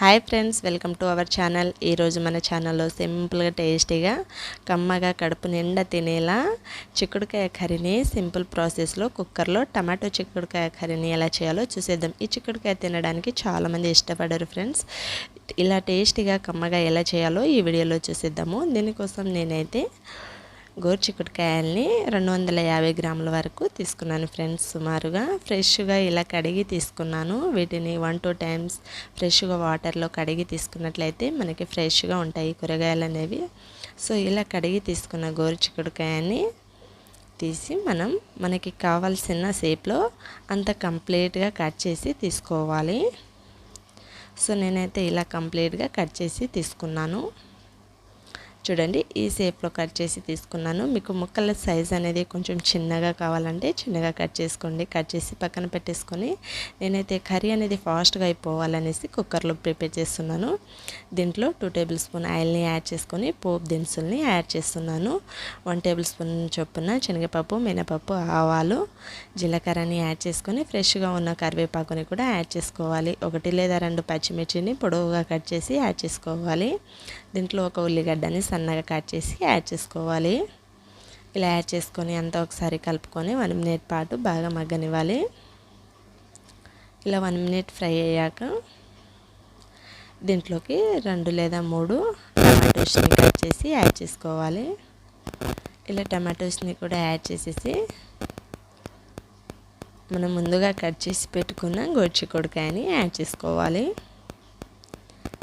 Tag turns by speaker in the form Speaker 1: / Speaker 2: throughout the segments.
Speaker 1: Hi friends welcome to our channel. ఈరోజు మన ఛానల్లో సింపుల్గా టేస్టీగా కమ్మగా కడుపు నిండా తినేలా చిక్కుడుకాయ కర్రీని సింపుల్ ప్రాసెస్లో కుక్కర్లో టమాటో చిక్కుడుకాయ కర్రీని ఎలా చేయాలో చూసేద్దాం. ఈ చిక్కుడుకాయ తినడానికి చాలామంది ఇష్టపడరు ఫ్రెండ్స్. ఇలా టేస్టీగా కమ్మగా ఎలా చేయాలో ఈ వీడియోలో చూసేద్దాము. దీనికోసం నేనైతే గోరుచిక్కుడుకాయల్ని రెండు వందల యాభై గ్రాముల వరకు తీసుకున్నాను ఫ్రెండ్స్. సుమారుగా ఫ్రెష్గా ఇలా కడిగి తీసుకున్నాను. వీటిని వన్ టూ టైమ్స్ ఫ్రెష్గా వాటర్లో కడిగి తీసుకున్నట్లయితే మనకి ఫ్రెష్గా ఉంటాయి కూరగాయలు అనేవి. సో ఇలా కడిగి తీసుకున్న గోరుచిక్కుడుకాయని తీసి మనం మనకి కావాల్సిన షేప్లో అంత కంప్లీట్గా కట్ చేసి తీసుకోవాలి. సో నేనైతే ఇలా కంప్లీట్గా కట్ చేసి తీసుకున్నాను. చూడండి ఈ షేప్లో కట్ చేసి తీసుకున్నాను. మీకు ముక్కల సైజ్ అనేది కొంచెం చిన్నగా కావాలంటే చిన్నగా కట్ చేసుకోండి. కట్ చేసి పక్కన పెట్టేసుకొని నేనైతే కర్రీ అనేది ఫాస్ట్గా అయిపోవాలనేసి కుక్కర్లో ప్రిపేర్ చేస్తున్నాను. దీంట్లో టూ టేబుల్ స్పూన్ ఆయిల్ని యాడ్ చేసుకొని పోపు దినుసుల్ని యాడ్ చేస్తున్నాను. వన్ టేబుల్ స్పూన్ చొప్పున శనగపప్పు మినపప్పు ఆవాలు జీలకర్రని యాడ్ చేసుకొని ఫ్రెష్గా ఉన్న కరివేపాకుని కూడా యాడ్ చేసుకోవాలి. ఒకటి లేదా రెండు పచ్చిమిర్చిని పొడవుగా కట్ చేసి యాడ్ చేసుకోవాలి. దీంట్లో ఒక ఉల్లిగడ్డని సన్నగా కట్ చేసి యాడ్ చేసుకోవాలి. ఇలా యాడ్ చేసుకొని అంతా ఒకసారి కలుపుకొని వన్ మినిట్ పాటు బాగా మగ్గనివ్వాలి. ఇలా వన్ మినిట్ ఫ్రై అయ్యాక దీంట్లోకి రెండు లేదా మూడు టమాటోస్ని కట్ చేసి యాడ్ చేసుకోవాలి. ఇలా టమాటోస్ని కూడా యాడ్ చేసేసి మనం ముందుగా కట్ చేసి పెట్టుకున్న గోర్చికొడకాయని యాడ్ చేసుకోవాలి.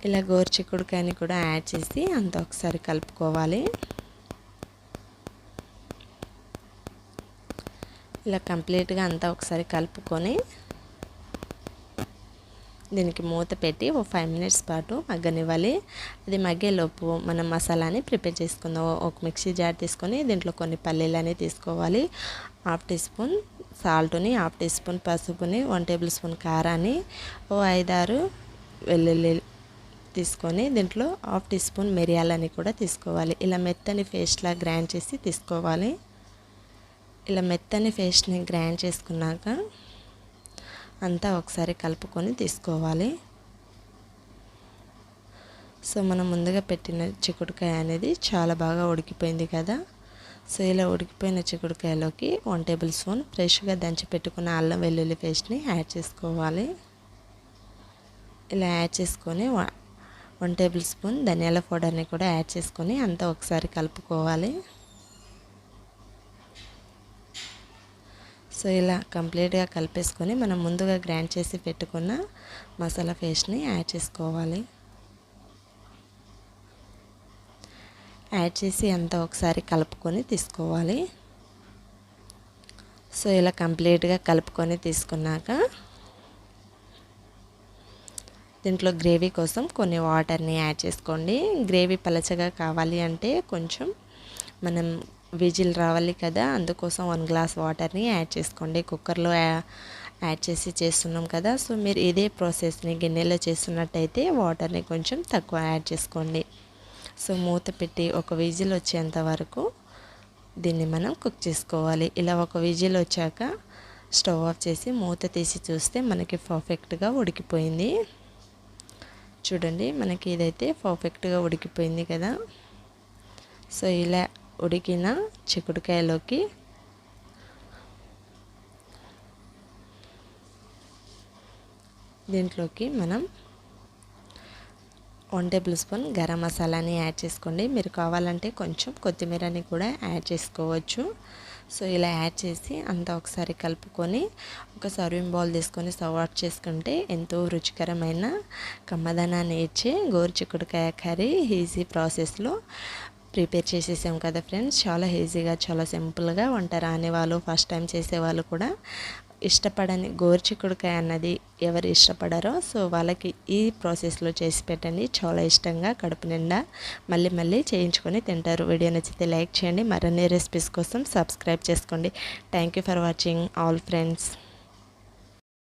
Speaker 1: ఇలా గోరుచిక్కుడుకాయని కూడా యాడ్ చేసి అంత ఒకసారి కలుపుకోవాలి. ఇలా కంప్లీట్గా అంతా ఒకసారి కలుపుకొని దీనికి మూత పెట్టి ఒక ఫైవ్ మినిట్స్ పాటు మగ్గనివ్వాలి. అది మగ్గేలోపు మనం మసాలాని ప్రిపేర్ చేసుకుందాం. ఒక మిక్సీ జార్ తీసుకొని దీంట్లో కొన్ని పల్లీలని తీసుకోవాలి. హాఫ్ టీ స్పూన్ సాల్ట్ని హాఫ్ టీ స్పూన్ పసుపుని వన్ టేబుల్ స్పూన్ కారాన్ని ఓ ఐదారు వెల్లుల్లి తీసుకొని దీంట్లో హాఫ్ టీ స్పూన్ మిరియాలని కూడా తీసుకోవాలి. ఇలా మెత్తని పేస్ట్లా గ్రైండ్ చేసి తీసుకోవాలి. ఇలా మెత్తని పేస్ట్ని గ్రైండ్ చేసుకున్నాక అంతా ఒకసారి కలుపుకొని తీసుకోవాలి. సో మనం ముందుగా పెట్టిన చిక్కుడుకాయ అనేది చాలా బాగా ఉడికిపోయింది కదా. సో ఇలా ఉడికిపోయిన చిక్కుడుకాయలోకి వన్ టేబుల్ స్పూన్ ఫ్రెష్గా దంచి పెట్టుకున్న అల్లం వెల్లుల్లి పేస్ట్ని యాడ్ చేసుకోవాలి. ఇలా యాడ్ చేసుకొని వన్ టేబుల్ స్పూన్ ధనియాల పౌడర్ని కూడా యాడ్ చేసుకొని అంతా ఒకసారి కలుపుకోవాలి. సో ఇలా కంప్లీట్గా కలిపేసుకొని మనం ముందుగా గ్రైండ్ చేసి పెట్టుకున్న మసాలా పేస్ట్ని యాడ్ చేసుకోవాలి. యాడ్ చేసి అంతా ఒకసారి కలుపుకొని తీసుకోవాలి. సో ఇలా కంప్లీట్గా కలుపుకొని తీసుకున్నాక దీంట్లో గ్రేవీ కోసం కొన్ని వాటర్ని యాడ్ చేసుకోండి. గ్రేవీ పలచగా కావాలి అంటే కొంచెం మనం విజిల్ రావాలి కదా అందుకోసం వన్ గ్లాస్ వాటర్ని యాడ్ చేసుకోండి. కుక్కర్లో యాడ్ చేసి చేస్తున్నాం కదా సో మీరు ఇదే ప్రాసెస్ని గిన్నెలో చేస్తున్నట్టయితే వాటర్ని కొంచెం తక్కువ యాడ్ చేసుకోండి. సో మూత పెట్టి ఒక విజిల్ వచ్చేంత వరకు దీన్ని మనం కుక్ చేసుకోవాలి. ఇలా ఒక విజిల్ వచ్చాక స్టవ్ ఆఫ్ చేసి మూత తీసి చూస్తే మనకి పర్ఫెక్ట్గా ఉడికిపోయింది. చూడండి మనకి ఇదైతే పర్ఫెక్ట్గా ఉడికిపోయింది కదా. సో ఇలా ఉడికిన చిక్కుడుకాయలోకి దీంట్లోకి మనం వన్ టేబుల్ స్పూన్ గరం మసాలాని యాడ్ చేసుకోండి. మీరు కావాలంటే కొంచెం కొత్తిమీరని కూడా యాడ్ చేసుకోవచ్చు. సో ఇలా యాడ్ చేసి అంతా ఒకసారి కలుపుకొని ఒక సర్వింగ్ బౌల్ తీసుకొని సర్వ్ అవుట్ చేసుకుంటే ఎంతో రుచికరమైన కమ్మదనాన్ని ఇచ్చే గోరు చిక్కుడుకాయ కర్రీ ఈజీ ప్రాసెస్లో ప్రిపేర్ చేసేసాం కదా ఫ్రెండ్స్. చాలా ఈజీగా చాలా సింపుల్గా వంట రాని వాళ్ళు ఫస్ట్ టైం చేసేవాళ్ళు కూడా ఇష్టపడని గోరుచిక్కుడుకాయ అన్నది ఎవరు ఇష్టపడరో సో వాళ్ళకి ఈ ప్రాసెస్లో చేసి పెట్టండి. చాలా ఇష్టంగా కడుపు నిండా మళ్ళీ మళ్ళీ చేయించుకొని తింటారు. వీడియో నచ్చితే లైక్ చేయండి. మరిన్ని రెసిపీస్ కోసం సబ్స్క్రైబ్ చేసుకోండి. Thank you for watching all friends